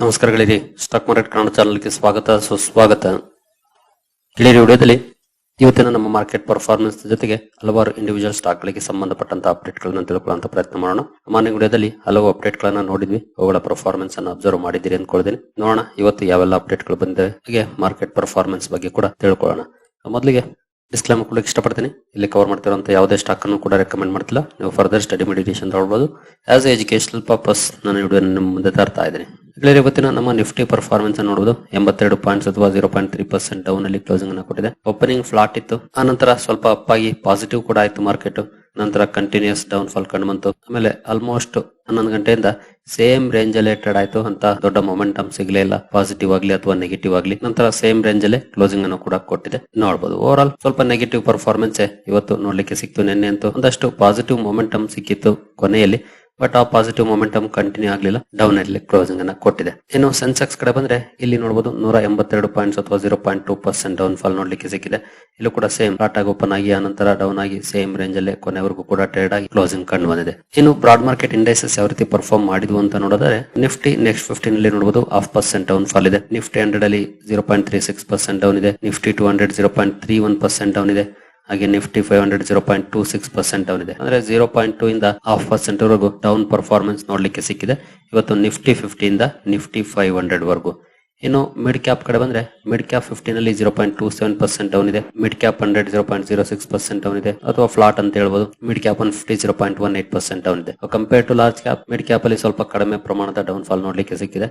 ನಮಸ್ಕಾರಗಳಿರಿ stock market Kannada ಚಾನಲ್ಗೆ ಸ್ವಾಗತ. ಸುಸ್ವಾಗತ. ಗೆಳೆಯರಿ ವಿಡಿಯೋದಲ್ಲಿ ಇವತ್ತಿನ ನಮ್ಮ ಮಾರ್ಕೆಟ್ ಪರ್ಫಾರ್ಮೆನ್ಸ್ ಜೊತೆಗೆ ಹಲವಾರು ಇಂಡಿವಿಜುವಲ್ ಸ್ಟಾಕ್ ಗಳಿಗೆ ಸಂಬಂಧಪಟ್ಟಂತ ಅಪ್ಡೇಟ್ ಗಳನ್ನ ತಿಳ್ಕೊಳ್ಳುವಂತ ಪ್ರಯತ್ನ ಮಾಡೋಣ. ಮಾರ್ನಿಂಗ್ ವಿಡಿಯೋದಲ್ಲಿ ಹಲವು ಅಪ್ಡೇಟ್ ಗಳನ್ನ ನೋಡಿದ್ವಿ. ಅವುಗಳ ಪರ್ಫಾರ್ಮೆನ್ಸ್ ಅನ್ನು ಅಬ್ಸರ್ವ್ ಮಾಡಿದ್ದೀರಿ ಅನ್ಕೊಳ್ತೀನಿ ನೋಡೋಣ, ಇವತ್ತು ಯಾವೆಲ್ಲ ಅಪ್ಡೇಟ್ಗಳು ಬಂದಿವೆ? ಹಾಗೆ ಮಾರ್ಕೆಟ್ ಪರ್ಫಾರ್ಮೆನ್ಸ್ ಬಗ್ಗೆ ಕೂಡ ತಿಳ್ಕೊಳ್ಳೋಣ. ಮೊದಲಿಗೆ ಡಿಸ್ಕ್ಲೈಮರ್ ಕೂಡ ಇಷ್ಟಪಡ್ತೀನಿ. ಇಲ್ಲಿ ಕವರ್ ಮಾಡ್ತಿರುವಂತ ಯಾವುದೇ ಸ್ಟಾಕ್ ಅನ್ನು ಕೂಡ ರೆಕಮೆಂಡ್ ಮಾಡ್ತಿಲ್ಲ. ನೀವು ಫರ್ದರ್ ಸ್ಟಡಿ ಮೆಡಿಟೇಷನ್ ತಗೊಳ್ಬಹುದು ಆಸ್ ಎ ಎಜುಕೇಶನಲ್ ಪರ್ಪಸ್ ನಾನು ವಿಡಿಯೋ ನಿಮ್ಮ ಮುಂದೆ ತರ್ತಾ ಇದ್ದೀನಿ. ಇಲ್ಲಿ ಇವತ್ತಿನ ನಮ್ಮ ನಿಫ್ಟಿ ಪರ್ಫಾರ್ಮೆನ್ಸ್ ನೋಡಬಹುದು ಎಂಬತ್ತೆರಡು ಪಾಯಿಂಟ್ಸ್ ಅಥವಾ zero point three percent down ಅಲ್ಲಿ ಕ್ಲೋಸಿಂಗ್ ಅನ್ನು ಕೊಟ್ಟಿದೆ. ಓಪನಿಂಗ್ ಫ್ಲಾಟ್ ಇತ್ತು. ಆ ನಂತರ ಸ್ವಲ್ಪ ಅಪ್ಪಾಗಿ ಪಾಸಿಟಿವ್ ಕೂಡ ಆಯಿತು ಮಾರ್ಕೆಟ್ ನಂತರ ಕಂಟಿನ್ಯೂಸ್ ಡೌನ್ ಫಾಲ್ ಕಂಡು ಬಂತು. ಆಮೇಲೆ ಆಲ್ಮೋಸ್ಟ್ ಹನ್ನೊಂದು ಗಂಟೆಯಿಂದ ಸೇಮ್ ರೇಂಜ್ ಅಲ್ಲೇ ಟ್ರೇಡ್ ಆಯ್ತು ಅಂತ ದೊಡ್ಡ ಮೊಮೆಂಟಮ್ ಇಲ್ಲ. ಪಾಸಿಟಿವ್ ಆಗ್ಲಿ ಅಥವಾ ನೆಗೆಟಿವ್ ಆಗ್ಲಿ. ನಂತರ ಸೇಮ್ ರೇಂಜ್ ಅಲ್ಲೇ ಕ್ಲೋಸಿಂಗ್ ಅನ್ನು ಕೂಡ ಕೊಟ್ಟಿದೆ. ನೋಡಬಹುದು ಓವರ್ ಆಲ್ ಸ್ವಲ್ಪ ನೆಗೆಟಿವ್ ಪರ್ಫಾರ್ಮೆನ್ಸ್ ಇವತ್ತು ನೋಡ್ಲಿಕ್ಕೆ ಸಿಕ್ತು ನಿನ್ನೆ ಅಂತೂ. ಒಂದಷ್ಟು ಪಾಸಿಟಿವ್ ಮೊಮೆಂಟಮ್ ಸಿಕ್ಕಿತ್ತು ಕೊನೆಯಲ್ಲಿ. ಬಟ್ ಆ ಪಾಸಿಟಿವ್ ಮೊಮೆಂಟಮ್ ಕಂಟಿನ್ಯೂ ಆಗಲಿಲ್ಲ. ಡೌನ್ ಅಲ್ಲಿ ಕ್ಲೋಸಿಂಗ್ ಅನ್ನ ಕೊಟ್ಟಿದೆ. ಇನ್ನು ಸೆನ್ಸೆಕ್ಸ್ ಕಡೆ ಬಂದ್ರೆ ಇಲ್ಲಿ ನೋಡಬಹುದು ನೂರ ಎಂಬತ್ತೆರಡು ಪಾಯಿಂಟ್ಸ್ ಅಥವಾ zero point two percent down fall ನೋಡ್ಲಿಕ್ಕೆ ಸಿಕ್ಕಿದೆ. ಇಲ್ಲೂ ಕೂಡ ಸೇಮ್ ಫ್ಲಾಟ್ ಆಗಿ ಓಪನ್ ಆಗಿ ಆನಂತರ ಡೌನ್ ಆಗಿ ಸೇಮ್ ರೇಂಜ್ ಅಲ್ಲಿ ಕೊನೆವರೆಗೂ ಕೂಡ ಟ್ರೇಡ್ ಆಗಿ ಕ್ಲೋಸಿಂಗ್ ಕಂಡು ಬಂದಿದೆ. ಇನ್ನು ಬ್ರಾಡ್ ಮಾರ್ಕೆಟ್ ಇಂಡೈಸಸ್ ಯಾವ ರೀತಿ ಪರ್ಫಾರ್ಮ್ ಮಾಡಿದ್ವು ಅಂತ ನೋಡಿದ್ರೆ ನಿಫ್ಟಿ ನೆಕ್ಸ್ಟ್ ಫಿಫ್ಟೀನ್ ಅಲ್ಲಿ ನೋಡಬಹುದು ಹಾಫ್ ಪರ್ಸೆಂಟ್ ಡೌನ್ ಫಾಲ್ ಇದೆ. ನಿಫ್ಟಿ ಹಂಡ್ರೆಡ್ ಅಲ್ಲಿ zero point three six percent down ಇದೆ. Nifty two hundred zero point three one percent down ಇದೆ. ಹಾಗೆ Nifty five hundred zero point two six percent down ಇದೆ ಅಂದ್ರೆ zero point two ಇಂದ half percent ವರೆಗೂ down performance ನೋಡ್ಲಿಕ್ಕೆ ಸಿಕ್ಕಿದೆ. ಇವತ್ತು ನಿಫ್ಟಿ ಫಿಫ್ಟಿ ಇಂದ ನಿಫ್ಟಿ ಫೈವ್ ಹಂಡ್ರೆಡ್ ವರೆಗೂ. ಇನ್ನು ಮಿಡ್ ಕ್ಯಾಪ್ ಕಡೆ ಬಂದ್ರೆ mid cap ಫಿಫ್ಟಿನಲ್ಲಿ zero point two seven percent down ಇದೆ mid cap hundred zero point zero six percent down ಇದೆ ಅಥವಾ ಫ್ಲಾಟ್ ಅಂತ ಹೇಳ್ಬೋದು. Mid cap one fifty zero point one eight percent down ಇದೆ compare to large cap mid cap ಅಲ್ಲಿ ಸ್ವಲ್ಪ ಕಡಿಮೆ ಪ್ರಮಾಣದ ಡೌನ್ ಫಾಲ್ ನೋಡ್ಲಿಕ್ಕೆ ಸಿಕ್ಕಿದೆ.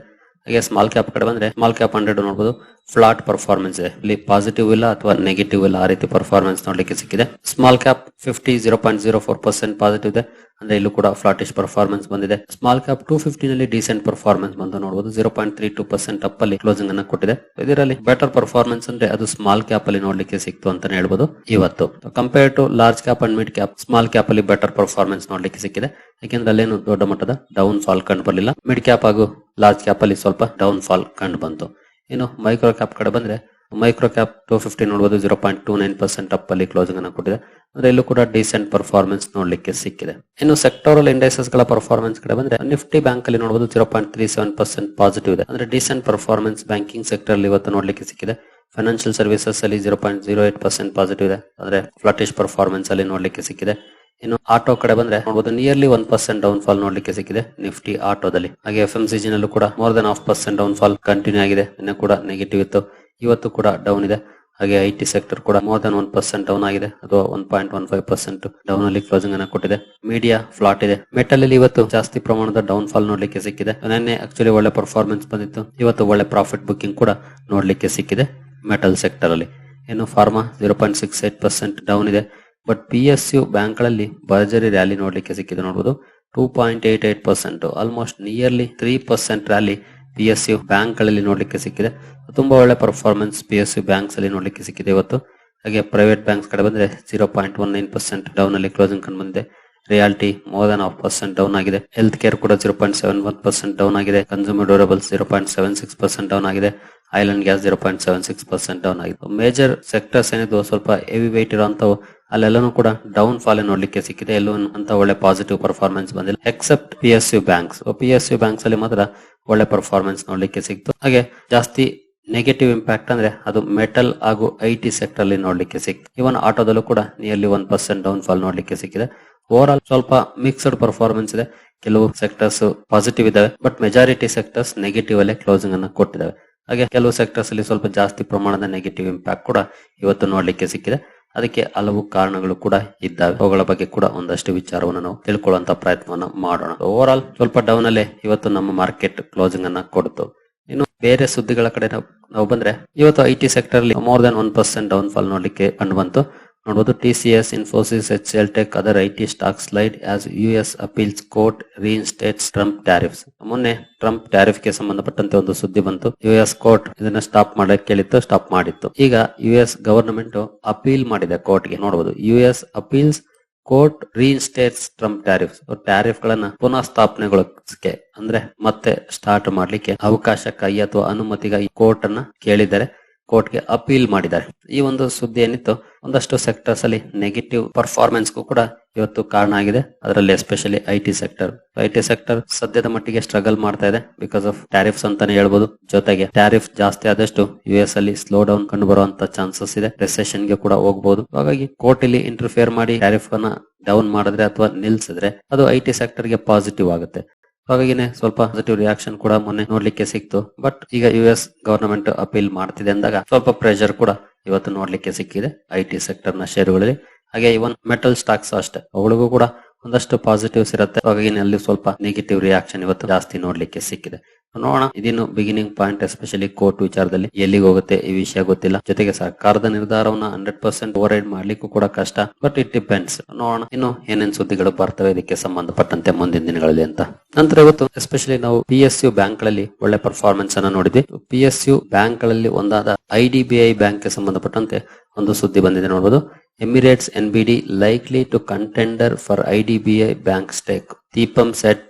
ಹಾಗೆ ಸ್ಮಾಲ್ ಕ್ಯಾಪ್ ಕಡೆ ಬಂದ್ರೆ ಸ್ಮಾಲ್ ಕ್ಯಾಪ್ ಹಂಡ್ರೆಡ್ ನೋಡಬಹುದು ಫ್ಲಾಟ್ ಪರ್ಫಾರ್ಮೆನ್ಸ್ ಇದೆ ಇಲ್ಲಿ ಪಾಸಿಟಿವ್ ಇಲ್ಲ ಅಥವಾ ನೆಗೆಟಿವ್ ಇಲ್ಲ ಆ ರೀತಿ ಪರ್ಫಾರ್ಮೆನ್ಸ್ ನೋಡ್ಲಿಕ್ಕೆ ಸಿಕ್ಕಿದೆ. Small cap fifty zero point zero four percent positive ಇದೆ. ಅಂದ್ರೆ ಇಲ್ಲೂ ಕೂಡ ಫ್ಲಾಟಿಶ್ ಪರ್ಫಾರ್ಮೆನ್ಸ್ ಬಂದಿದೆ. ಸ್ಮಾಲ್ ಕ್ಯಾಪ್ ಟೂ ಫಿಫ್ಟಿ ನಲ್ಲಿ ಡಿಸೆಂಟ್ ಪರ್ಫಾರ್ಮೆನ್ಸ್ ಬಂದು ನೋಡಬಹುದು zero point three two percent up ಅಲ್ಲಿ ಕ್ಲೋಸಿಂಗ್ ಅನ್ನ ಕೊಟ್ಟಿದೆ. ಇದರಲ್ಲಿ ಬೆಟರ್ ಪರ್ಫಾರ್ಮೆನ್ಸ್ ಅಂದ್ರೆ ಅದು ಸ್ಮಾಲ್ ಕ್ಯಾಪ್ ಅಲ್ಲಿ ನೋಡ್ಲಿಕ್ಕೆ ಸಿಕ್ತು ಅಂತಾನೆ ಹೇಳ್ಬಹುದು ಇವತ್ತು. Compare to large cap and mid cap small cap ಅಲ್ಲಿ ಬೆಟರ್ ಪರ್ಫಾರ್ಮೆನ್ಸ್ ನೋಡ್ಲಿಕ್ಕೆ ಸಿಕ್ಕಿದೆ. ಯಾಕೆಂದ್ರೆ ಅಲ್ಲೇನು ದೊಡ್ಡ ಮಟ್ಟದ ಡೌನ್ ಫಾಲ್ ಕಂಡು ಬರಲಿಲ್ಲ. ಮಿಡ್ ಕ್ಯಾಪ್ ಹಾಗೂ ಲಾರ್ಜ್ ಕ್ಯಾಪ್ ಅಲ್ಲಿ ಸ್ವಲ್ಪ ಡೌನ್ ಫಾಲ್ ಕಂಡು ಬಂತು. ಇನ್ನು ಮೈಕ್ರೋ ಕ್ಯಾಪ್ ಕಡೆ ಬಂದ್ರೆ ಮೈಕ್ರೋ ಕ್ಯಾಪ್ ಟೂ ಫಿಫ್ಟಿ ನೋಡಬಹುದು zero point two nine percent up ಅಲ್ಲಿ ಕ್ಲೋಸಿಂಗ್ ಅನ್ನು ಕೊಟ್ಟಿದೆ. ಅಂದ್ರೆ ಇಲ್ಲೂ ಕೂಡ ಡಿಸೆಂಟ್ ಪರ್ಫಾರ್ಮೆನ್ಸ್ ನೋಡ್ಲಿಕ್ಕೆ ಸಿಕ್ಕಿದೆ. ಇನ್ನು ಸೆಕ್ಟೋರಲ್ ಇಂಡೈಸಸ್ಗಳ ಪರ್ಫಾರ್ಮೆನ್ಸ್ ಕಡೆ ಬಂದ್ರೆ ನಿಫ್ಟಿ ಬ್ಯಾಂಕ್ ಅಲ್ಲಿ ನೋಡಬಹುದು zero point three seven percent positive ಇದೆ. ಅಂದ್ರೆ ಡಿಸೆಂಟ್ ಪರ್ಫಾರ್ಮೆನ್ಸ್ ಬ್ಯಾಂಕಿಂಗ್ ಸೆಕ್ಟರ್ ಅಲ್ಲಿ ಇವತ್ತು ನೋಡ್ಲಿಕ್ಕೆ ಸಿಕ್ಕಿದೆ. ಫೈನಾನ್ಷಿಯಲ್ ಸರ್ವಿಸಸ್ ಅಲ್ಲಿ zero point zero eight percent positive ಇದೆ. ಅಂದ್ರೆ ಫ್ಲಾಟಿಶ್ ಪರ್ಫಾರ್ಮೆನ್ಸ್ ಅಲ್ಲಿ ನೋಡ್ಲಿಕ್ಕೆ ಸಿಕ್ಕಿದೆ. ಇನ್ನು ಆಟೋ ಕಡೆ ಬಂದ್ರೆ ನೋಡಬಹುದು nearly one percent down fall ನೋಡ್ಲಿಕ್ಕೆ ಸಿಕ್ಕಿದೆ ನಿಫ್ಟಿ ಆಟೋದಲ್ಲಿ ಹಾಗೆ ಎಫ್ ಎಂ ನಲ್ಲೂ ಕೂಡ more than half percent down fall continue ಆಗಿದೆ. ಇನ್ನು ಕೂಡ ನೆಗೆಟಿವ್ ಇತ್ತು. ಇವತ್ತು ಕೂಡ ಡೌನ್ ಇದೆ. ಹಾಗೆ ಐ ಟಿ ಸೆಕ್ಟರ್ ಕೂಡ more than one percent down ಆಗಿದೆ. ಅಥವಾ one point one five percent down ಅಲ್ಲಿ ಕ್ಲೋಸಿಂಗ್ ಅನ್ನ ಕೊಟ್ಟಿದೆ. ಮೀಡಿಯಾ ಫ್ಲಾಟ್ ಇದೆ. ಮೆಟಲ್ ಅಲ್ಲಿ ಇವತ್ತು ಜಾಸ್ತಿ ಪ್ರಮಾಣದ ಡೌನ್ ಫಾಲ್ ನೋಡ್ಲಿಕ್ಕೆ ಸಿಕ್ಕಿದೆ. ನಿನ್ನೆ ಆಕ್ಚುಲಿ ಒಳ್ಳೆ ಪರ್ಫಾರ್ಮೆನ್ಸ್ ಬಂದಿತ್ತು. ಇವತ್ತು ಒಳ್ಳೆ ಪ್ರಾಫಿಟ್ ಬುಕ್ಕಿಂಗ್ ಕೂಡ ನೋಡ್ಲಿಕ್ಕೆ ಸಿಕ್ಕಿದೆ ಮೆಟಲ್ ಸೆಕ್ಟರ್ ಅಲ್ಲಿ. ಇನ್ನು pharma zero point six eight percent down ಇದೆ. ಬಟ್ ಪಿ ಎಸ್ ಯು ಬ್ಯಾಂಕ್ಗಳಲ್ಲಿ ಭರ್ಜರಿ ರ್ಯಾಲಿ ನೋಡ್ಲಿಕ್ಕೆ ಸಿಕ್ಕಿದೆ ನೋಡಬಹುದು two point eight eight percent almost nearly three percent rally P S U ಬ್ಯಾಂಕ್ಗಳಲ್ಲಿ ನೋಡ್ಲಿಕ್ಕೆ ಸಿಕ್ಕಿದೆ. ತುಂಬಾ ಒಳ್ಳೆ performance P S U banks ಅಲ್ಲಿ ನೋಡ್ಲಿಕ್ಕೆ ಸಿಕ್ಕಿದೆ ಇವತ್ತು. ಹಾಗೆ ಪ್ರೈವೇಟ್ ಬ್ಯಾಂಕ್ಸ್ ಕಡೆ ಬಂದ್ರೆ zero point one nine percent down ಅಲ್ಲಿ ಕ್ಲೋಸಿಂಗ್ ಕಂಡು ಬಂದಿದೆ realty more than half percent down ಆಗಿದೆ. ಹೆಲ್ತ್ ಕೇರ್ ಕೂಡ zero point seven one percent down ಆಗಿದೆ. Consumer durables zero point seven six percent down ಆಗಿದೆ. Oil gas zero point seven six percent down ಆಗಿದೆ. Major sectors ಏನಿದ್ವು ಸ್ವಲ್ಪ heavy weight ಇರುವಂತವು ಅಲ್ಲೆಲ್ಲನೂ ಕೂಡ down fall ನೋಡ್ಲಿಕ್ಕೆ ಸಿಕ್ಕಿದೆ. ಎಲ್ಲೂ ಅಂತ ಒಳ್ಳೆ ಪಾಸಿಟಿವ್ ಪರ್ಫಾರ್ಮೆನ್ಸ್ ಬಂದಿಲ್ಲ except P S U banks P S U banks ಅಲ್ಲಿ ಮಾತ್ರ ಒಳ್ಳೆ ಪರ್ಫಾರ್ಮೆನ್ಸ್ ನೋಡ್ಲಿಕ್ಕೆ ಸಿಕ್ತು. ಹಾಗೆ ಜಾಸ್ತಿ ನೆಗೆಟಿವ್ ಇಂಪ್ಯಾಕ್ಟ್ ಅಂದ್ರೆ ಅದು ಮೆಟಲ್ ಹಾಗೂ ಐ ಟಿ ಸೆಕ್ಟರ್ ಅಲ್ಲಿ ನೋಡ್ಲಿಕ್ಕೆ ಸಿಕ್ತು. ಇವನ್ ಆಟೋದಲ್ಲೂ ಕೂಡ nearly one percent down fall ನೋಡ್ಲಿಕ್ಕೆ ಸಿಕ್ಕಿದೆ. ಓವರ್ ಆಲ್ ಸ್ವಲ್ಪ ಮಿಕ್ಸ್ಡ್ ಪರ್ಫಾರ್ಮೆನ್ಸ್ ಇದೆ. ಕೆಲವು ಸೆಕ್ಟರ್ಸ್ ಪಾಸಿಟಿವ್ ಇದಾವೆ ಬಟ್ ಮೆಜಾರಿಟಿ ಸೆಕ್ಟರ್ಸ್ ನೆಗೆಟಿವ್ ಅಲ್ಲೇ ಕ್ಲೋಸಿಂಗ್ ಅನ್ನ ಕೊಟ್ಟಿದ್ದಾವೆ. ಹಾಗೆ ಕೆಲವು ಸೆಕ್ಟರ್ಸ್ ಅಲ್ಲಿ ಸ್ವಲ್ಪ ಜಾಸ್ತಿ ಪ್ರಮಾಣದ ನೆಗೆಟಿವ್ ಇಂಪ್ಯಾಕ್ಟ್ ಕೂಡ ಇವತ್ತು ನೋಡ್ಲಿಕ್ಕೆ ಸಿಕ್ಕಿದೆ. ಅದಕ್ಕೆ ಹಲವು ಕಾರಣಗಳು ಕೂಡ ಇದ್ದಾವೆ. ಅವುಗಳ ಬಗ್ಗೆ ಕೂಡ ಒಂದಷ್ಟು ವಿಚಾರವನ್ನು ನಾವು ತಿಳ್ಕೊಳ್ಳುವಂತ ಪ್ರಯತ್ನವನ್ನ ಮಾಡೋಣ. ಓವರ್ ಆಲ್ ಸ್ವಲ್ಪ ಡೌನ್ ಅಲ್ಲೇ ಇವತ್ತು ನಮ್ಮ ಮಾರ್ಕೆಟ್ ಕ್ಲೋಸಿಂಗ್ ಅನ್ನ ಕೊಡ್ತು. ಇನ್ನು ಬೇರೆ ಸುದ್ದಿಗಳ ಕಡೆ ನಾವು ಬಂದ್ರೆ ಇವತ್ತು ಐ ಟಿ ಸೆಕ್ಟರ್ ಅಲ್ಲಿ more than one percent down fall ನೋಡ್ಲಿಕ್ಕೆ ಕಂಡು ಬಂತು. ನೋಡಬಹುದು T C S Infosys H L tech other I T stock slide as U S appeals court reinstates Trump tariffs ಮೊನ್ನೆ ಟ್ರಂಪ್ ಟ್ಯಾರಿಫ್ಗೆ ಸಂಬಂಧಪಟ್ಟಂತೆ ಒಂದು ಸುದ್ದಿ ಬಂತು. ಯು ಎಸ್ ಕೋರ್ಟ್ ಇದನ್ನ ಸ್ಟಾಪ್ ಮಾಡಕ್ಕೆ ಕೇಳಿತ್ತು ಸ್ಟಾಪ್ ಮಾಡಿತ್ತು. ಈಗ ಯು ಎಸ್ ಗವರ್ನಮೆಂಟ್ ಅಪೀಲ್ ಮಾಡಿದೆ ಕೋರ್ಟ್ಗೆ ನೋಡಬಹುದು U S appeals court reinstates Trump tariffs tariff ಗಳನ್ನ ಪುನಃ ಸ್ಥಾಪನೆಗೊಳಿಸಕ್ಕೆ ಅಂದ್ರೆ ಮತ್ತೆ ಸ್ಟಾರ್ಟ್ ಮಾಡ್ಲಿಕ್ಕೆ ಅವಕಾಶಕ್ಕಾಗಿ ಅಥವಾ ಅನುಮತಿಗಾಗಿ ಕೋರ್ಟ್ ಅನ್ನ ಕೇಳಿದ್ದಾರೆ. ಕೋರ್ಟ್ಗೆ ಅಪೀಲ್ ಮಾಡಿದ್ದಾರೆ. ಈ ಒಂದು ಸುದ್ದಿ ಏನಿತ್ತು ಒಂದಷ್ಟು ಸೆಕ್ಟರ್ಸ್ ಅಲ್ಲಿ ನೆಗೆಟಿವ್ ಪರ್ಫಾರ್ಮೆನ್ಸ್ ಕೂಡ ಇವತ್ತು ಕಾರಣ ಆಗಿದೆ. ಅದರಲ್ಲಿ especially I T sector I T sector ಸದ್ಯದ ಮಟ್ಟಿಗೆ ಸ್ಟ್ರಗಲ್ ಮಾಡ್ತಾ ಇದೆ ಬಿಕಾಸ್ ಆಫ್ ಟ್ಯಾರಿಫ್ಸ್ ಅಂತಾನೆ ಹೇಳ್ಬೋದು. ಜೊತೆಗೆ ಟ್ಯಾರಿಫ್ ಜಾಸ್ತಿ ಆದಷ್ಟು ಯು ಎಸ್ ಅಲ್ಲಿ ಸ್ಲೋ ಡೌನ್ ಕಂಡು ಬರುವಂತ ಚಾನ್ಸಸ್ ಇದೆ. ರೆಸೆಷನ್ಗೆ ಕೂಡ ಹೋಗಬಹುದು ಹಾಗಾಗಿ ಕೋರ್ಟ್ ಇಲ್ಲಿ ಇಂಟರ್ಫಿಯರ್ ಮಾಡಿ ಟ್ಯಾರಿಫ್ ಅನ್ನ ಡೌನ್ ಮಾಡಿದ್ರೆ ಅಥವಾ ನಿಲ್ಸಿದ್ರೆ ಅದು ಐ ಟಿ ಸೆಕ್ಟರ್ಗೆ ಪಾಸಿಟಿವ್ ಆಗುತ್ತೆ. ಹಾಗಾಗಿನೇ ಸ್ವಲ್ಪ ಪಾಸಿಟಿವ್ ರಿಯಾಕ್ಷನ್ ಕೂಡ ಮೊನ್ನೆ ನೋಡ್ಲಿಕ್ಕೆ ಸಿಕ್ತು. ಬಟ್ ಈಗ ಯು ಎಸ್ ಗವರ್ನಮೆಂಟ್ ಅಪೀಲ್ ಮಾಡ್ತಿದೆ ಅಂದಾಗ ಸ್ವಲ್ಪ ಪ್ರೆಷರ್ ಕೂಡ ಇವತ್ತು ನೋಡ್ಲಿಕ್ಕೆ ಸಿಕ್ಕಿದೆ ಐ ಟಿ ಸೆಕ್ಟರ್ನ ಷೇರುಗಳಲ್ಲಿ ಹಾಗೆ ಇವನ್ ಮೆಟಲ್ ಸ್ಟಾಕ್ಸ್ ಅಷ್ಟೇ. ಅವುಗಳಿಗೂ ಕೂಡ ಒಂದಷ್ಟು ಪಾಸಿಟಿವ್ಸ್ ಇರುತ್ತೆ. ಅಲ್ಲಿ ಸ್ವಲ್ಪ ನೆಗೆಟಿವ್ ರಿಯಾಕ್ಷನ್ ಇವತ್ತು ಜಾಸ್ತಿ ನೋಡ್ಲಿಕ್ಕೆ ಸಿಕ್ಕಿದೆ. ನೋಡೋಣ ಇದೇನು ಬಿಗಿನಿಂಗ್ ಪಾಯಿಂಟ್ ಎಸ್ಪೆಷಲಿ ಕೋರ್ಟ್ ವಿಚಾರದಲ್ಲಿ ಎಲ್ಲಿಗೆ ಹೋಗುತ್ತೆ ಈ ವಿಷಯ ಗೊತ್ತಿಲ್ಲ. ಜೊತೆಗೆ ಸರ್ಕಾರದ ನಿರ್ಧಾರವನ್ನ ಹಂಡ್ರೆಡ್ ಪರ್ಸೆಂಟ್ ಓವರ್ ರೈಡ್ ಮಾಡ್ಲಿಕ್ಕೂ ಕೂಡ ಕಷ್ಟ ಬಟ್ ಇಟ್ ಡಿಪೆಂಡ್ಸ್ ನೋಡೋಣ, ಇನ್ನು ಏನೇನ್ ಸುದ್ದಿಗಳು ಬರ್ತವೆ, ಇದಕ್ಕೆ ಸಂಬಂಧಪಟ್ಟಂತೆ ಮುಂದಿನ ದಿನಗಳಲ್ಲಿ ಅಂತ. ನಂತರ ಇವತ್ತು ಎಸ್ಪೆಷಲಿ ನಾವು ಪಿ ಎಸ್ ಯು ಬ್ಯಾಂಕ್ಗಳಲ್ಲಿ ಒಳ್ಳೆ ಪರ್ಫಾರ್ಮೆನ್ಸ್ ಅನ್ನ ನೋಡಿದ್ವಿ. ಪಿ ಎಸ್ ಯು ಬ್ಯಾಂಕ್ಗಳಲ್ಲಿ ಒಂದಾದ I D B I bank ಸಂಬಂಧಪಟ್ಟಂತೆ ಒಂದು ಸುದ್ದಿ ಬಂದಿದೆ ನೋಡಬಹುದು Emirates NBD likely to likely to contender for stake. Deepam said to bank stake DIPAM set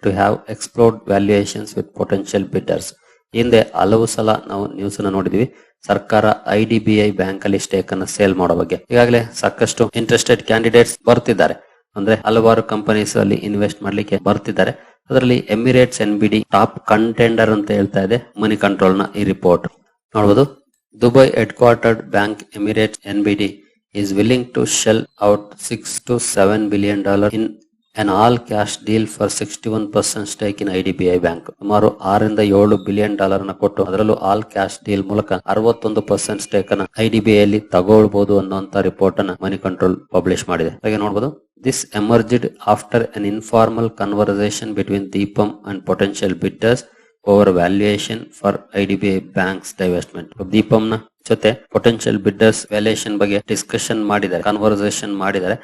to bidders. ಹಿಂದೆ ಹಲವು ಸಲ ನಾವು ನ್ಯೂಸ್ ಅನ್ನ ನೋಡಿದ್ವಿ. ಸರ್ಕಾರ I D B I bank ಅಲ್ಲಿ ಸ್ಟೇಕ್ ಅನ್ನ ಸೇಲ್ ಮಾಡೋ ಬಗ್ಗೆ. ಈಗಾಗಲೇ ಸಾಕಷ್ಟು ಇಂಟ್ರೆಸ್ಟೆಡ್ ಕ್ಯಾಂಡಿಡೇಟ್ಸ್ ಬರ್ತಿದ್ದಾರೆ. ಅಂದ್ರೆ ಹಲವಾರು ಕಂಪನೀಸ್ ಅಲ್ಲಿ ಇನ್ವೆಸ್ಟ್ ಮಾಡ್ಲಿಕ್ಕೆ ಬರ್ತಿದ್ದಾರೆ. ಅದರಲ್ಲಿ Emirates N B D top contender ಅಂತ ಹೇಳ್ತಾ ಇದೆ ಮನಿ ಕಂಟ್ರೋಲ್ನ ಈ ರಿಪೋರ್ಟ್ ನೋಡಬಹುದು Dubai headquartered bank Emirates N B D is willing to shell out 6 to 7 billion dollar in an all cash deal for 61% stake in IDBI bank ಸುಮಾರು ಆರರಿಂದ ಏಳು billion ಡಾಲರ್ನ ಕೊಟ್ಟು ಅದರಲ್ಲೂ ಆಲ್ ಕ್ಯಾಶ್ ಡೀಲ್ ಮೂಲಕ ಅರವತ್ತೊಂದು ಪರ್ಸೆಂಟ್ ಸ್ಟೇಕ್ ಅನ್ನ IDBI ಅಲ್ಲಿ ತಗೊಳ್ಬಹುದು ಅನ್ನುವಂತ ರಿಪೋರ್ಟ್ ಅನ್ನ ಮನಿ ಕಂಟ್ರೋಲ್ ಪಬ್ಲಿಷ್ ಮಾಡಿದೆ. ಹಾಗೆ ನೋಡಬಹುದು this emerged after an informal conversation between DIPAM and potential bidders over valuation for IDBI bank's divestment ದೀಪಂನ ಜೊತೆ ಪೊಟೆನ್ಷಿಯಲ್ ಬಿಡ್ಡರ್ಸ್ ವ್ಯಾಲ್ಯೂಯೇಷನ್ ಬಗ್ಗೆ ಡಿಸ್ಕಷನ್ ಮಾಡಿದ್ದಾರೆ ಕನ್ವರ್ಸೇಷನ್ ಮಾಡಿದ್ದಾರೆ.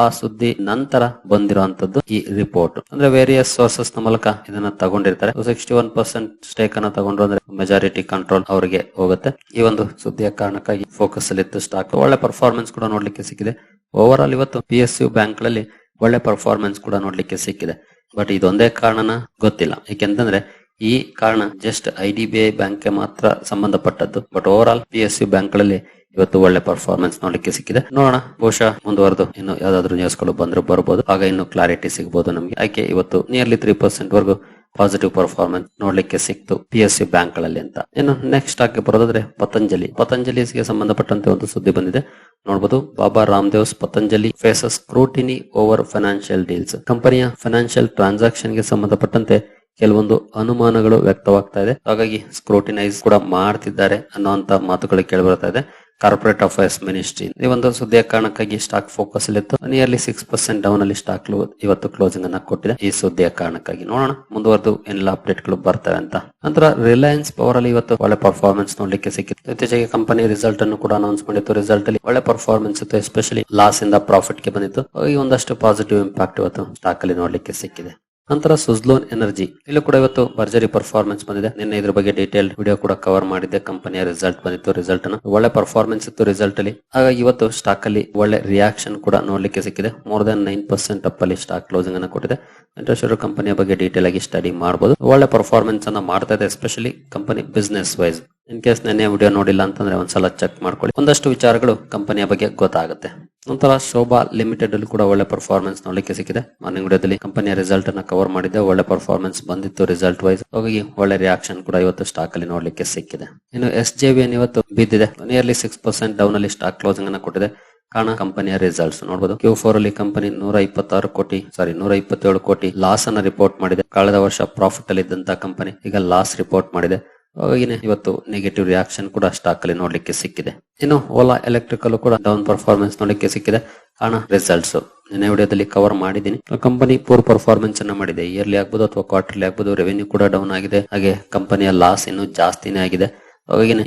ಆ ಸುದ್ದಿ ನಂತರ ಬಂದಿರುವಂತದ್ದು ಈ ರಿಪೋರ್ಟ್ ಅಂದ್ರೆ ವೇರಿಯಸ್ ಸೋರ್ಸಸ್ನ ಮೂಲಕ ಇದನ್ನ ತಗೊಂಡಿರ್ತಾರೆ. ಸಿಕ್ಸ್ಟಿ ಒನ್ ಪರ್ಸೆಂಟ್ ಸ್ಟೇಕ್ ಅನ್ನ ತಗೊಂಡ್ರು ಅಂದ್ರೆ ಮೆಜಾರಿಟಿ ಕಂಟ್ರೋಲ್ ಅವರಿಗೆ ಹೋಗುತ್ತೆ. ಈ ಒಂದು ಸುದ್ದಿಯ ಕಾರಣಕ್ಕಾಗಿ ಫೋಕಸ್ ಅಲ್ಲಿ ಇತ್ತು ಸ್ಟಾಕ್ ಒಳ್ಳೆ ಪರ್ಫಾರ್ಮೆನ್ಸ್ ಕೂಡ ನೋಡ್ಲಿಕ್ಕೆ ಸಿಕ್ಕಿದೆ. ಓವರ್ ಆಲ್ ಇವತ್ತು ಪಿ ಎಸ್ ಯು ಬ್ಯಾಂಕ್ಗಳಲ್ಲಿ ಒಳ್ಳೆ ಪರ್ಫಾರ್ಮೆನ್ಸ್ ಕೂಡ ನೋಡ್ಲಿಕ್ಕೆ ಸಿಕ್ಕಿದೆ. ಬಟ್ ಇದೊಂದೇ ಕಾರಣನ ಗೊತ್ತಿಲ್ಲ. ಏಕೆಂತಂದ್ರೆ ಈ ಕಾರಣ just I D B I bank ಮಾತ್ರ ಸಂಬಂಧಪಟ್ಟದ್ದು. But over all P S U ಬ್ಯಾಂಕ್ಗಳಲ್ಲಿ ಇವತ್ತು ಒಳ್ಳೆ ಪರ್ಫಾರ್ಮೆನ್ಸ್ ನೋಡಲಿಕ್ಕೆ ಸಿಕ್ಕಿದೆ. ನೋಡೋಣ, ಬಹುಶಃ ಮುಂದುವರೆದು ಇನ್ನು ಯಾವ್ದಾದ್ರು ನ್ಯೂಸ್ಗಳು ಬಂದ್ರೆ ಬರಬಹುದು ಆಗ ಇನ್ನು ಕ್ಲಾರಿಟಿ ಸಿಗಬಹುದು ನಮಗೆ. ಯಾಕೆ ಇವತ್ತು ನಿಯರ್ಲಿ ತ್ರೀ ಪರ್ಸೆಂಟ್ ವರೆಗೂ ಪಾಸಿಟಿವ್ ಪರ್ಫಾರ್ಮೆನ್ಸ್ ನೋಡ್ಲಿಕ್ಕೆ ಸಿಕ್ತು ಪಿ ಎಸ್ ಯು ಬ್ಯಾಂಕ್ಗಳಲ್ಲಿ ಅಂತ. ಇನ್ನು ನೆಕ್ಸ್ಟ್ ಆಗಿ ಬರೋದಾದ್ರೆ ಪತಂಜಲಿ. ಪತಂಜಲಿಗೆ ಸಂಬಂಧಪಟ್ಟಂತೆ ಒಂದು ಸುದ್ದಿ ಬಂದಿದೆ. ನೋಡಬಹುದು Baba Ramdev's Patanjali faces scrutiny over financial deals ಕಂಪನಿಯ ಫೈನಾನ್ಷಿಯಲ್ ಟ್ರಾನ್ಸಾಕ್ಷನ್ಗೆ ಸಂಬಂಧಪಟ್ಟಂತೆ ಕೆಲವೊಂದು ಅನುಮಾನಗಳು ವ್ಯಕ್ತವಾಗ್ತಾ ಇದೆ. ಹಾಗಾಗಿ ಸ್ಕ್ರೂಟಿನೈಸ್ ಕೂಡ ಮಾಡ್ತಿದ್ದಾರೆ ಅನ್ನುವಂತ ಮಾತುಗಳು ಕೇಳಿಬರ್ತಾ ಇದೆ. ಕಾರ್ಪೊರೇಟ್ ಅಫೇರ್ಸ್ ಮಿನಿಸ್ಟ್ರಿ ಈ ಒಂದು ಸುದ್ದಿಯ ಕಾರಣಕ್ಕಾಗಿ ಸ್ಟಾಕ್ ಫೋಕಸ್ ಇತ್ತು. ನಿಯರ್ಲಿ ಸಿಕ್ಸ್ ಪರ್ಸೆಂಟ್ ಡೌನ್ ಅಲ್ಲಿ ಸ್ಟಾಕ್ ಇವತ್ತು ಕ್ಲೋಸಿಂಗ್ ಅನ್ನ ಕೊಟ್ಟಿದೆ. ಈ ಸುದ್ದಿಯ ಕಾರಣಕ್ಕಾಗಿ ನೋಡೋಣ. ಮುಂದುವರೆದು ಏನೆಲ್ಲ ಅಪ್ಡೇಟ್ಗಳು ಬರ್ತವೆ ಅಂತ. ನಂತರ ರಿಲಯನ್ಸ್ ಪವರ್ ಅಲ್ಲಿ ಇವತ್ತು ಒಳ್ಳೆ ಪರ್ಫಾರ್ಮೆನ್ಸ್ ನೋಡ್ಲಿಕ್ಕೆ ಸಿಕ್ಕಿತ್ತು. ಇತ್ತೀಚೆಗೆ ಕಂಪನಿ ರಿಸಲ್ಟ್ ಅನ್ನು ಕೂಡ ಅನೌನ್ಸ್ ಮಾಡಿತ್ತು. ರಿಸಲ್ಟ್ ಅಲ್ಲಿ ಒಳ್ಳೆ ಪರ್ಫಾರ್ಮೆನ್ಸ್ ಇತ್ತು ಎಸ್ಪೆಷಲಿ ಲಾಸ್ ಇಂದ ಪ್ರಾಫಿಟ್ಗೆ ಬಂದಿತ್ತು. ಈ ಒಂದಷ್ಟು ಪಾಸಿಟಿವ್ ಇಂಪ್ಯಾಕ್ಟ್ ಇವತ್ತು ಸ್ಟಾಕ್ ಅಲ್ಲಿ ನೋಡ್ಲಿಕ್ಕೆ ಸಿಕ್ಕಿದೆ. ನಂತರ ಸುಜ್ಲೋನ್ ಎನರ್ಜಿ. ಇಲ್ಲೂ ಕೂಡ ಇವತ್ತು ಭರ್ಜರಿ ಪರ್ಫಾರ್ಮೆನ್ಸ್ ಬಂದಿದೆ. ನಿನ್ನೆ ಇದ್ರ ಬಗ್ಗೆ ಡೀಟೇಲ್ ವಿಡಿಯೋ ಕೂಡ ಕವರ್ ಮಾಡಿದ್ದೆ. ಕಂಪನಿಯ ರಿಸಲ್ಟ್ ಬಂದಿತ್ತು. ರಿಸಲ್ಟ್ ಅನ್ನು ಒಳ್ಳೆ ಪರ್ಫಾರ್ಮೆನ್ಸ್ ಇತ್ತು ರಿಸಲ್ಟ್ ಅಲ್ಲಿ. ಹಾಗಾಗಿ ಇವತ್ತು ಸ್ಟಾಕ್ ಅಲ್ಲಿ ಒಳ್ಳೆ ರಿಯಾಕ್ಷನ್ ಕೂಡ ನೋಡ್ಲಿಕ್ಕೆ ಸಿಕ್ಕಿದೆ. More than nine percent up ಅಲ್ಲಿ ಸ್ಟಾಕ್ ಕ್ಲೋಸಿಂಗ್ ಅನ್ನು ಕೊಟ್ಟಿದೆ. ಇಂಟ್ರೆಸ್ಟ್ ಕಂಪನಿಯ ಬಗ್ಗೆ ಡೀಟೇಲ್ ಆಗಿ ಸ್ಟಡಿ ಮಾಡಬಹುದು ಒಳ್ಳೆ ಪರ್ಫಾರ್ಮೆನ್ಸ್ ಅನ್ನ ಮಾಡ್ತಾ ಇದೆ especially company business wise in case ನೆನ್ನೆ ವಿಡಿಯೋ ನೋಡಿಲ್ಲ ಅಂತಂದ್ರೆ ಒಂದ್ಸಲ ಚೆಕ್ ಮಾಡ್ಕೊಳ್ಳಿ. ಒಂದಷ್ಟು ವಿಚಾರಗಳು ಕಂಪನಿಯ ಬಗ್ಗೆ ಗೊತ್ತಾಗುತ್ತೆ. ನಂತರ ಶೋಭಾ ಲಿಮಿಟೆಡ್ ಅಲ್ಲಿ ಕೂಡ ಒಳ್ಳೆ ಪರ್ಫಾರ್ಮೆನ್ಸ್ ನೋಡ್ಲಿಕ್ಕೆ ಸಿಕ್ಕಿದೆ. ಮಾರ್ನಿಂಗ್ ವಿಡಿಯೋದಲ್ಲಿ ಕಂಪನಿಯ ರಿಸಲ್ಟ್ ಅನ್ನ ಕವರ್ ಮಾಡಿದ್ದೆ. ಒಳ್ಳೆ ಪರ್ಫಾರ್ಮೆನ್ಸ್ ಬಂದಿತ್ತು ರಿಸಲ್ಟ್ ವೈಸ್ ಹಾಗಾಗಿ ಒಳ್ಳೆ ರಿಯಾಕ್ಷನ್ ಕೂಡ ಇವತ್ತು ಸ್ಟಾಕ್ ಅಲ್ಲಿ ನೋಡ್ಲಿಕ್ಕೆ ಸಿಕ್ಕಿದೆ. ಇನ್ನು ಎಸ್ ಜೆ ವಿ ಇವತ್ತು ಬಿದ್ದಿದೆ. ನಿಯರ್ಲಿ ಸಿಕ್ಸ್ ಪರ್ಸೆಂಟ್ ಡೌನ್ ಅಲ್ಲಿ ಸ್ಟಾಕ್ ಕ್ಲೋಸಿಂಗ್ ಅನ್ನ ಕೊಟ್ಟಿದೆ. ಕಾರಣ ಕಂಪನಿಯ ರಿಸಲ್ಟ್ಸ್ ನೋಡಬಹುದು ಕ್ಯೂ ಫೋರ್ ಅಲ್ಲಿ ಕಂಪನಿ ನೂರ ಇಪ್ಪತ್ತಾರು ಕೋಟಿ ಸಾರಿ ನೂರ ಇಪ್ಪತ್ತೇಳು ಕೋಟಿ ಲಾಸ್ ಅನ್ನ ರಿಪೋರ್ಟ್ ಮಾಡಿದೆ. ಕಳೆದ ವರ್ಷ ಪ್ರಾಫಿಟ್ ಅಲ್ಲಿ ಇದ್ದಂತ ಕಂಪನಿ ಈಗ ಲಾಸ್ ರಿಪೋರ್ಟ್ ಮಾಡಿದೆ. ಹಾಗಾಗಿನೇ ಇವತ್ತು ನೆಗೆಟಿವ್ ರಿಯಾಕ್ಷನ್ ಕೂಡ ಸ್ಟಾಕ್ ಅಲ್ಲಿ ನೋಡ್ಲಿಕ್ಕೆ ಸಿಕ್ಕಿದೆ. ಇನ್ನು ಓಲಾ ಎಲೆಕ್ಟ್ರಿಕಲ್ ಕೂಡ ಡೌನ್ ಪರ್ಫಾರ್ಮೆನ್ಸ್ ನೋಡ್ಲಿಕ್ಕೆ ಸಿಕ್ಕಿದೆ. ಕಾರಣ ರಿಸಲ್ಟ್ಸ್ ನಿನ್ನೆ ವಿಡಿಯೋದಲ್ಲಿ ಕವರ್ ಮಾಡಿದ್ದೀನಿ. ಕಂಪನಿ ಪೂರ್ ಪರ್ಫಾರ್ಮೆನ್ಸ್ ಅನ್ನ ಮಾಡಿದೆ. ಇಯರ್ಲಿ ಆಗ್ಬೋದು ಅಥವಾ ಕ್ವಾರ್ಟರ್ಲಿ ಆಗ್ಬೋದು ರೆವೆನ್ಯೂ ಕೂಡ ಡೌನ್ ಆಗಿದೆ. ಹಾಗೆ ಕಂಪನಿಯ ಲಾಸ್ ಇನ್ನು ಜಾಸ್ತಿನೇ ಆಗಿದೆ.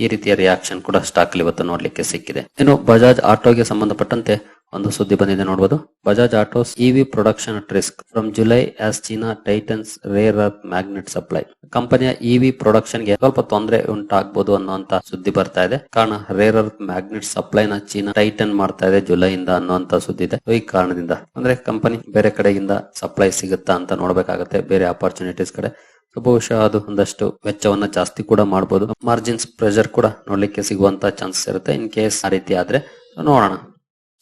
ಈ ರೀತಿಯ ರಿಯಾಕ್ಷನ್ ಕೂಡ ಸ್ಟಾಕ್ ಅಲ್ಲಿ ಇವತ್ತು ನೋಡ್ಲಿಕ್ಕೆ ಸಿಕ್ಕಿದೆ. ಇನ್ನು ಬಜಾಜ್ ಆಟೋಗೆ ಸಂಬಂಧಪಟ್ಟಂತೆ ಒಂದು ಸುದ್ದಿ ಬಂದಿದೆ ನೋಡಬಹುದು Bajaj autos EV production at risk from July as China tightens rare earth magnet supply ಕಂಪನಿಯ ಇವಿ ಪ್ರೊಡಕ್ಷನ್ಗೆ ಸ್ವಲ್ಪ ತೊಂದರೆ ಉಂಟಾಗಬಹುದು ಅನ್ನುವಂತ ಸುದ್ದಿ ಬರ್ತಾ ಇದೆ. ಕಾರಣ ರೇರ್ ಅರ್ತ್ ಮ್ಯಾಗ್ನೆಟ್ ಸಪ್ಲೈ ನ ಚೀನಾ ಟೈಟನ್ ಮಾಡ್ತಾ ಇದೆ ಜುಲೈ ಇಂದ ಅನ್ನುವಂತ ಸುದ್ದಿ ಇದೆ. ಈ ಕಾರಣದಿಂದ. ಅಂದ್ರೆ ಕಂಪನಿ ಬೇರೆ ಕಡೆಯಿಂದ ಸಪ್ಲೈ ಸಿಗುತ್ತಾ ಅಂತ ನೋಡಬೇಕಾಗುತ್ತೆ. ಬೇರೆ ಅಪರ್ಚುನಿಟೀಸ್ ಕಡೆ. ಬಹುಶಃ ಅದು ಒಂದಷ್ಟು ವೆಚ್ಚವನ್ನ ಜಾಸ್ತಿ ಕೂಡ ಮಾಡಬಹುದು ಮಾರ್ಜಿನ್ಸ್ ಪ್ರೆಷರ್ ಕೂಡ ನೋಡ್ಲಿಕ್ಕೆ ಸಿಗುವಂತ ಚಾನ್ಸಸ್ ಇರುತ್ತೆ. ಇನ್ ಕೇಸ್ ಆ ರೀತಿ ಆದ್ರೆ, ನೋಡೋಣ.